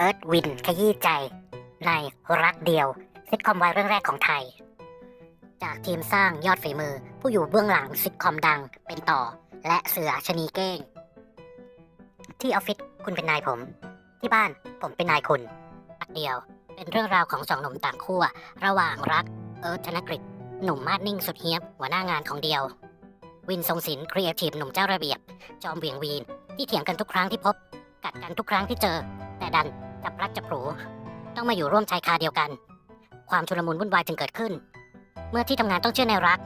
เอิร์ธวินขยี้ใจ ในรักเดียวซิทคอมวายเรื่องแรกของไทย จากทีมสร้างยอดฝีมือ ผู้อยู่เบื้องหลังซิทคอมดังเป็นต่อ และเสือชะนีเก้ง ที่ออฟฟิศคุณเป็นนายผม ที่บ้านผมเป็นนายคุณรักเดียว เป็นเรื่องราวของสองหนุ่มต่างขั้วระหว่างรักเอิร์ธธนกฤษหนุ่มมาดนิ่งสุดเฮียบหัวหน้างานของเดียว วินทรงศิลป์ครีเอทีฟหนุ่มเจ้าระเบียบ จอมเวียงวีนที่เถียงกันทุกครั้งที่พบ กัดกันทุกครั้งที่เจอ แต่ดัน จับพลัดจับผลูต้องมาอยู่ร่วมชายคาเดียวกัน ความชุลมุนวุ่นวายจึงเกิดขึ้น เมื่อที่ทำงานต้องเชื่อในรัก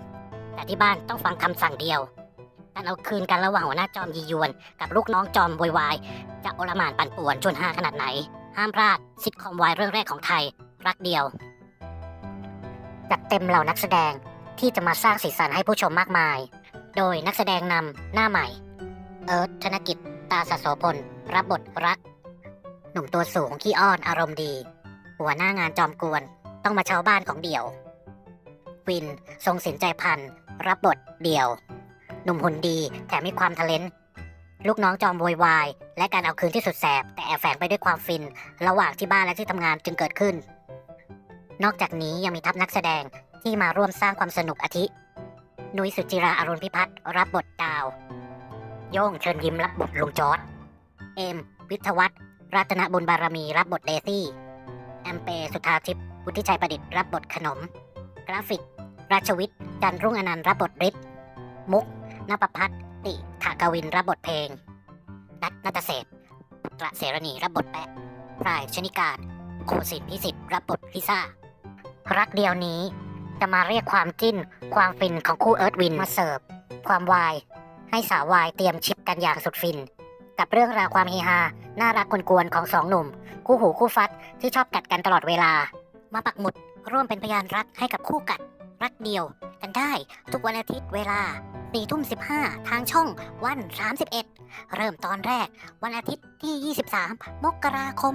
แต่ที่บ้านต้องฟังคำสั่งเดียวการเอาคืนกันระหว่างหัวหน้าจอมยียวน กับลูกน้องจอมโวยวายจะโอลหมานปั่นป่วนชวนหาขนาดไหน ห้ามพลาดซิทคอมวายเรื่องแรกของไทย รักเดียวจัดเต็มเหล่านักแสดงที่จะมาสร้างสีสันให้ผู้ชมมากมาย โดยนักแสดงนำหน้าใหม่ เอิร์ธธนกิจ ตาสะโสพล รับบทรัก หนุ่มตัวสูงขี้อ้อนอารมณ์ดี หัวหน้างานจอมกวนต้องมาเช่าบ้านของเดี่ยว วินทรงสินใจพันรับบทเดี่ยว หนุ่มหุ่นดีแถมมีความทะเลนลูกน้องจอมโวยวาย และการเอาคืนที่สุดแสบ แต่แอบแฝงไปด้วยความฟิน ระหว่างที่บ้านและที่ทำงานจึงเกิดขึ้น นอกจากนี้ยังมีทัพนักแสดงที่มาร่วมสร้างความสนุกอาทิ นุ้ยสุจิราอรุณพิพัฒน์รับบทดาว โย่งเชิญยิ้มรับบทลุงจอร์ดเอม วิทวัฒน์ รัตนบุญบารมีรับบทเดซี่แอมเปสุธาทิพย์วุฒิชัยประดิษฐ์รับบทขนม กราฟิก ราชวิทย์จันรุ่งอนันต์รับบทฤทธิ์มุกนปพัฒน์ติถากวินรับบทเพลง นัทนัตเศษตระเสรณีรับบทแปะพรายชนิการโคสิทธิพิสิทธิ์รับบทลิซ่า รักเดียวนี้จะมาเรียกความจิ้น ความฟินของคู่เอิร์ธวินมาเสิร์ฟ ความวาย ให้สาววายเตรียมชิปกันอย่างสุดฟิน กับเรื่องราวความเฮฮา น่ารักกวนๆของสองหนุ่ม คู่หูคู่ฟัดที่ชอบกัดกันตลอดเวลา มาปักหมุดร่วมเป็นพยานรักให้กับคู่กัด รักเดียว กันได้ทุกวันอาทิตย์เวลา4ทุ่ม 15 ทางช่องวัน 31 เริ่มตอนแรก วันอาทิตย์ที่ 23 มกราคม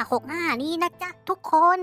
2565 นี้นะจ๊ะทุกคน